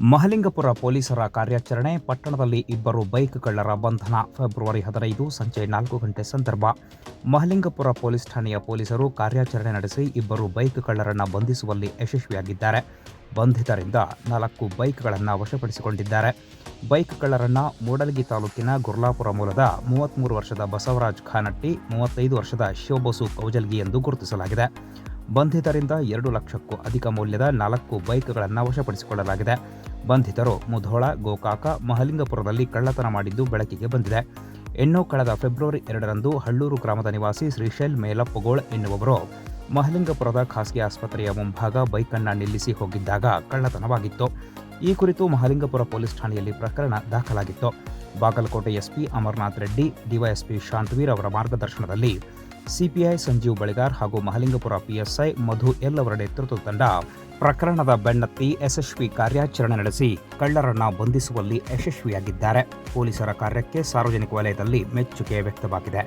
ಮಹಲಿಂಗಪುರ ಪೊಲೀಸರ ಕಾರ್ಯಾಚರಣೆ, ಪಟ್ಟಣದಲ್ಲಿ ಇಬ್ಬರು ಬೈಕ್ ಕಳ್ಳರ ಬಂಧನ, ಫೆಬ್ರವರಿ ಹದಿನೈದು ಸಂಜೆ ನಾಲ್ಕು ಗಂಟೆ ಸಂದರ್ಭ. ಮಹಲಿಂಗಪುರ ಪೊಲೀಸ್ ಠಾಣೆಯ ಪೊಲೀಸರು ಕಾರ್ಯಾಚರಣೆ ನಡೆಸಿ ಇಬ್ಬರು ಬೈಕ್ ಕಳ್ಳರನ್ನು ಬಂಧಿಸುವಲ್ಲಿ ಯಶಸ್ವಿಯಾಗಿದ್ದಾರೆ. ಬಂಧಿತರಿಂದ ನಾಲ್ಕು ಬೈಕ್ಗಳನ್ನು ವಶಪಡಿಸಿಕೊಂಡಿದ್ದಾರೆ. ಬೈಕ್ ಕಳ್ಳರನ್ನು ಮೂಡಲಗಿ ತಾಲೂಕಿನ ಗುರ್ಲಾಪುರ ಮೂಲದ ಮೂವತ್ತ್ಮೂರು ವರ್ಷದ ಬಸವರಾಜ್ ಖಾನಟ್ಟಿ, ಮೂವತ್ತೈದು ವರ್ಷದ ಶಿವಬಸು ಕೌಜಲ್ಗಿ ಎಂದು ಗುರುತಿಸಲಾಗಿದೆ. ಬಂಧಿತರಿಂದ ಎರಡು ಲಕ್ಷಕ್ಕೂ ಅಧಿಕ ಮೌಲ್ಯದ ನಾಲ್ಕು ಬೈಕ್ಗಳನ್ನು ವಶಪಡಿಸಿಕೊಳ್ಳಲಾಗಿದೆ. ಬಂಧಿತರು ಮುಧೋಳ, ಗೋಕಾಕ, ಮಹಲಿಂಗಪುರದಲ್ಲಿ ಕಳ್ಳತನ ಮಾಡಿದ್ದು ಬೆಳಕಿಗೆ ಬಂದಿದೆ. ಇನ್ನು ಕಳೆದ ಫೆಬ್ರವರಿ ಎರಡರಂದು ಹಳ್ಳೂರು ಗ್ರಾಮದ ನಿವಾಸಿ ಶ್ರೀಶೈಲ್ ಮೇಲಪ್ಪಗೋಳ್ ಎನ್ನುವವರು ಮಹಲಿಂಗಪುರದ ಖಾಸಗಿ ಆಸ್ಪತ್ರೆಯ ಮುಂಭಾಗ ಬೈಕನ್ನು ನಿಲ್ಲಿಸಿ ಹೋಗಿದ್ದಾಗ ಕಳ್ಳತನವಾಗಿತ್ತು. ಈ ಕುರಿತು ಮಹಲಿಂಗಪುರ ಪೊಲೀಸ್ ಠಾಣೆಯಲ್ಲಿ ಪ್ರಕರಣ ದಾಖಲಾಗಿತ್ತು. ಬಾಗಲಕೋಟೆ ಎಸ್ಪಿ ಅಮರನಾಥ್ ರೆಡ್ಡಿ, ಡಿವೈಎಸ್ಪಿ ಶಾಂತವೀರ್ ಅವರ ಮಾರ್ಗದರ್ಶನದಲ್ಲಿ ಸಿಪಿಐ ಸಂಜೀವ್ ಬಳಿಗಾರ್ ಹಾಗೂ ಮಹಲಿಂಗಪುರ ಪಿಎಸ್ಐ ಮಧು ಎಲ್ ಅವರ ತಂಡ ಪ್ರಕರಣದ ಬೆನ್ನತ್ತಿ ಯಶಸ್ವಿ ಕಾರ್ಯಾಚರಣೆ ನಡೆಸಿ ಕಳ್ಳರನ್ನ ಬಂಧಿಸುವಲ್ಲಿ ಯಶಸ್ವಿಯಾಗಿದ್ದಾರೆ. ಪೊಲೀಸರ ಕಾರ್ಯಕ್ಕೆ ಸಾರ್ವಜನಿಕ ವಲಯದಲ್ಲಿ ಮೆಚ್ಚುಗೆ ವ್ಯಕ್ತವಾಗಿದೆ.